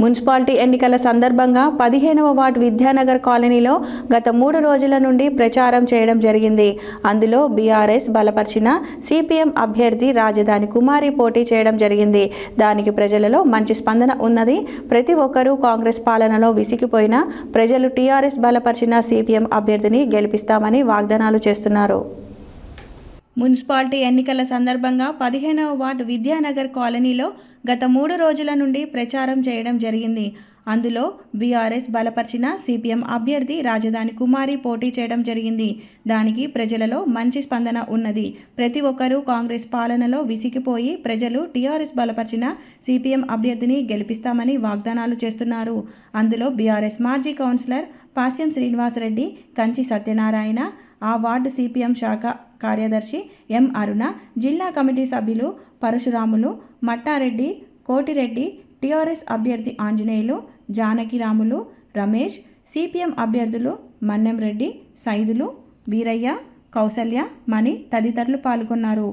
Municipality ఎన్నికల సందర్భంగా పదిహేనవ వార్డు విద్యానగర్ కాలనీలో గత మూడు రోజుల నుండి ప్రచారం చేయడం జరిగింది. అందులో బీఆర్ఎస్ బలపరిచిన సిపిఎం అభ్యర్థి రాజధాని కుమారి పోటీ చేయడం జరిగింది. దానికి ప్రజలలో మంచి స్పందన ఉన్నది. ప్రతి ఒక్కరూ కాంగ్రెస్ పాలనలో విసిగిపోయిన ప్రజలు టీఆర్ఎస్ బలపరిచిన సిపిఎం అభ్యర్థిని గెలిపిస్తామని వాగ్దానాలు చేస్తున్నారు. మున్సిపాలిటీ ఎన్నికల సందర్భంగా పదిహేనవ వార్డు విద్యానగర్ కాలనీలో గత మూడు రోజుల నుండి ప్రచారం చేయడం జరిగింది. అందులో బీఆర్ఎస్ బలపరిచిన సిపిఎం అభ్యర్థి రాజధాని కుమారి పోటీ చేయడం జరిగింది. దానికి ప్రజలలో మంచి స్పందన ఉన్నది. ప్రతి ఒక్కరూ కాంగ్రెస్ పాలనలో విసిగిపోయి ప్రజలు టీఆర్ఎస్ బలపరిచిన సిపిఎం అభ్యర్థిని గెలిపిస్తామని వాగ్దానాలు చేస్తున్నారు. అందులో బీఆర్ఎస్ మాజీ కౌన్సిలర్ పాస్యం శ్రీనివాసరెడ్డి కంచి సత్యనారాయణ ఆ వార్డు సిపిఎం శాఖ కార్యదర్శి ఎం అరుణ జిల్లా కమిటీ సభ్యులు పరశురాములు మట్టారెడ్డి కోటిరెడ్డి టీఆర్ఎస్ అభ్యర్థి ఆంజనేయులు జానకిరాములు రమేష్ సిపిఎం అభ్యర్థులు మన్నెంరెడ్డి సైదులు వీరయ్య కౌసల్య మణి తదితరులు పాల్గొన్నారు.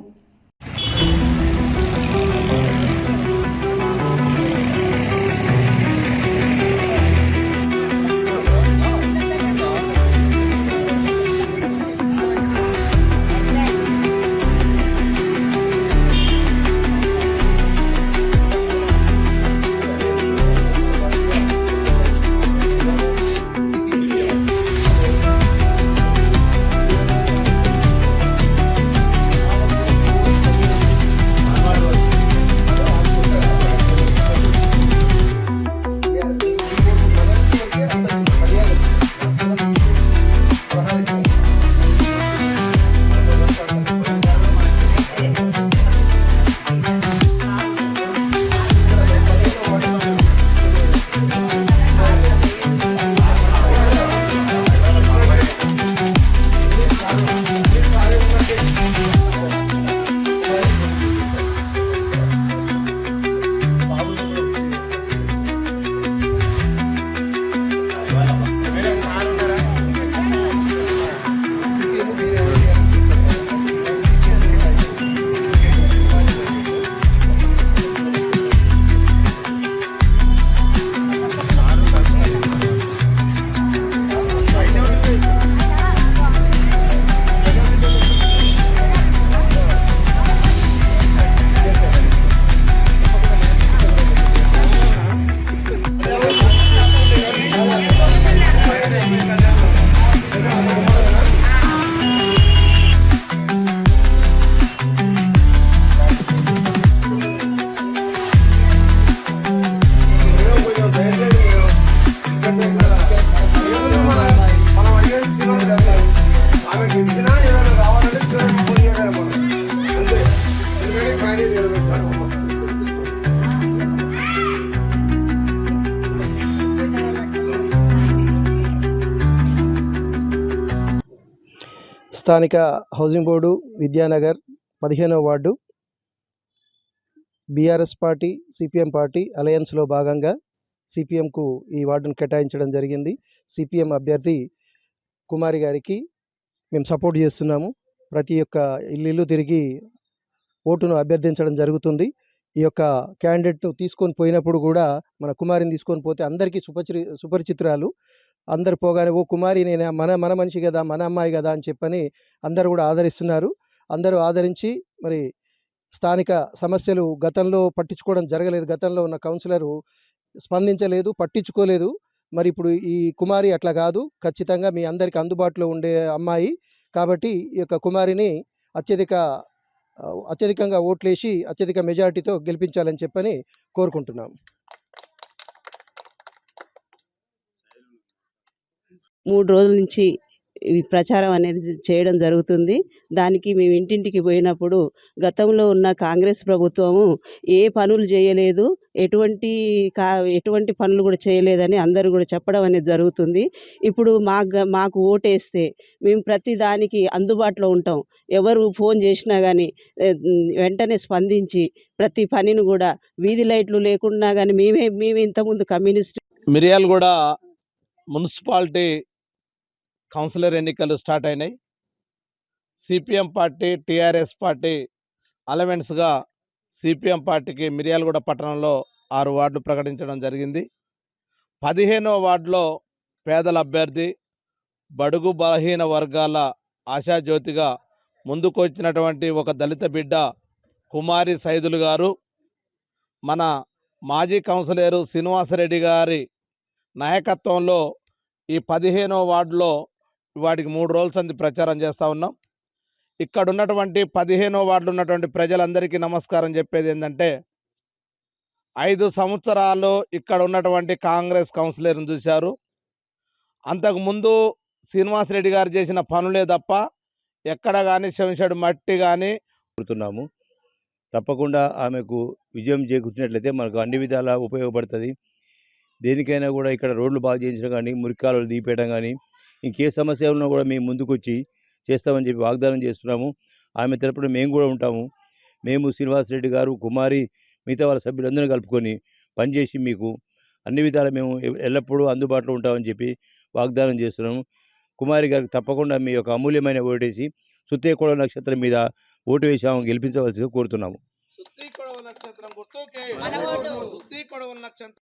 స్థానిక హౌసింగ్ బోర్డు విద్యానగర్ పదిహేనవ ward. BRS party CPM party అలయన్స్లో భాగంగా సిపిఎంకు ఈ వార్డును కేటాయించడం జరిగింది. సిపిఎం అభ్యర్థి కుమారి గారికి మేము సపోర్ట్ చేస్తున్నాము. ప్రతి ఒక్క ఇల్లు తిరిగి ఓటును అభ్యర్థించడం జరుగుతుంది. ఈ యొక్క క్యాండిడేట్ను తీసుకొని పోయినప్పుడు కూడా మన కుమారిని తీసుకొని పోతే అందరికీ సుపచి సుపరిచితురాలు. అందరు పోగానే ఓ కుమారి నేను మన మన మనిషి కదా మన అమ్మాయి కదా అని చెప్పని అందరూ కూడా ఆదరిస్తున్నారు. అందరూ ఆదరించి మరి స్థానిక సమస్యలు గతంలో పట్టించుకోవడం జరగలేదు. గతంలో ఉన్న కౌన్సిలరు స్పందించలేదు పట్టించుకోలేదు. మరి ఇప్పుడు ఈ కుమారి అట్లా కాదు. ఖచ్చితంగా మీ అందరికి అందుబాటులో ఉండే అమ్మాయి కాబట్టి ఈ యొక్క కుమారిని అత్యధిక అత్యధికంగా ఓట్లేసి అత్యధిక మెజారిటీతో గెలిపించాలని చెప్పని కోరుకుంటున్నాం. మూడు రోజుల నుంచి ప్రచారం అనేది చేయడం జరుగుతుంది. దానికి మేము ఇంటింటికి పోయినప్పుడు గతంలో ఉన్న కాంగ్రెస్ ప్రభుత్వము ఏ పనులు చేయలేదు ఎటువంటి కా ఎటువంటి పనులు కూడా చేయలేదని అందరూ కూడా చెప్పడం అనేది జరుగుతుంది. ఇప్పుడు మాకు మాకు ఓటేస్తే మేము ప్రతి దానికి అందుబాటులో ఉంటాం. ఎవరు ఫోన్ చేసినా కానీ వెంటనే స్పందించి ప్రతి పనిని కూడా వీధి లైట్లు లేకున్నా కానీ మేమే మేము ఇంతకుముందు కమ్యూనిస్ట్ మిర్యాలగూడ మున్సిపాలిటీ కౌన్సిలర్ ఎన్నికలు స్టార్ట్ అయినాయి. సిపిఎం పార్టీ టీఆర్ఎస్ పార్టీ అలవెన్స్గా సిపిఎం పార్టీకి మిర్యాలగూడ పట్టణంలో ఆరు వార్డులు ప్రకటించడం జరిగింది. పదిహేనో వార్డులో పేదల అభ్యర్థి బడుగు బలహీన వర్గాల ఆశాజ్యోతిగా ముందుకు వచ్చినటువంటి ఒక దళిత బిడ్డ కుమారి సైదులు గారు మన మాజీ కౌన్సిలరు శ్రీనివాసరెడ్డి గారి నాయకత్వంలో ఈ పదిహేనో వార్డులో వాటికి మూడు రోజుల సంది ప్రచారం చేస్తూ ఉన్నాం. ఇక్కడ ఉన్నటువంటి పదిహేనో వార్డులు ఉన్నటువంటి ప్రజలందరికీ నమస్కారం చెప్పేది ఏంటంటే ఐదు సంవత్సరాలు ఇక్కడ ఉన్నటువంటి కాంగ్రెస్ కౌన్సిలర్ని చూశారు. అంతకుముందు శ్రీనివాసరెడ్డి గారు చేసిన పనులే తప్ప ఎక్కడ కానీ శంషడు మట్టి కానీ కోరుతున్నాము తప్పకుండా ఆమెకు విజయం చేకూర్చినట్లయితే మనకు అన్ని విధాలా ఉపయోగపడుతుంది. దేనికైనా కూడా ఇక్కడ రోడ్లు బాగు చేయించడం కానీ మురికాలు దీపేయడం కానీ ఇంకే సమస్య ఉన్నా కూడా మేము ముందుకొచ్చి చేస్తామని చెప్పి వాగ్దానం చేస్తున్నాము. ఆమె తరపున మేము కూడా ఉంటాము. మేము శ్రీనివాసరెడ్డి గారు కుమారి మిగతా వాళ్ళ సభ్యులందరినీ కలుపుకొని పనిచేసి మీకు అన్ని విధాలా మేము ఎల్లప్పుడూ అందుబాటులో ఉంటామని చెప్పి వాగ్దానం చేస్తున్నాము. కుమారి గారికి తప్పకుండా మీ యొక్క అమూల్యమైన ఓటేసి సుత్తేకోడ నక్షత్రం మీద ఓటు వేసి ఆమె గెలిపించవలసిగా కోరుతున్నాము. సుత్తి కొడవ నక్షత్రం గుర్తుకే మన ఓటు. సుత్తి కొడవ నక్షత్రం.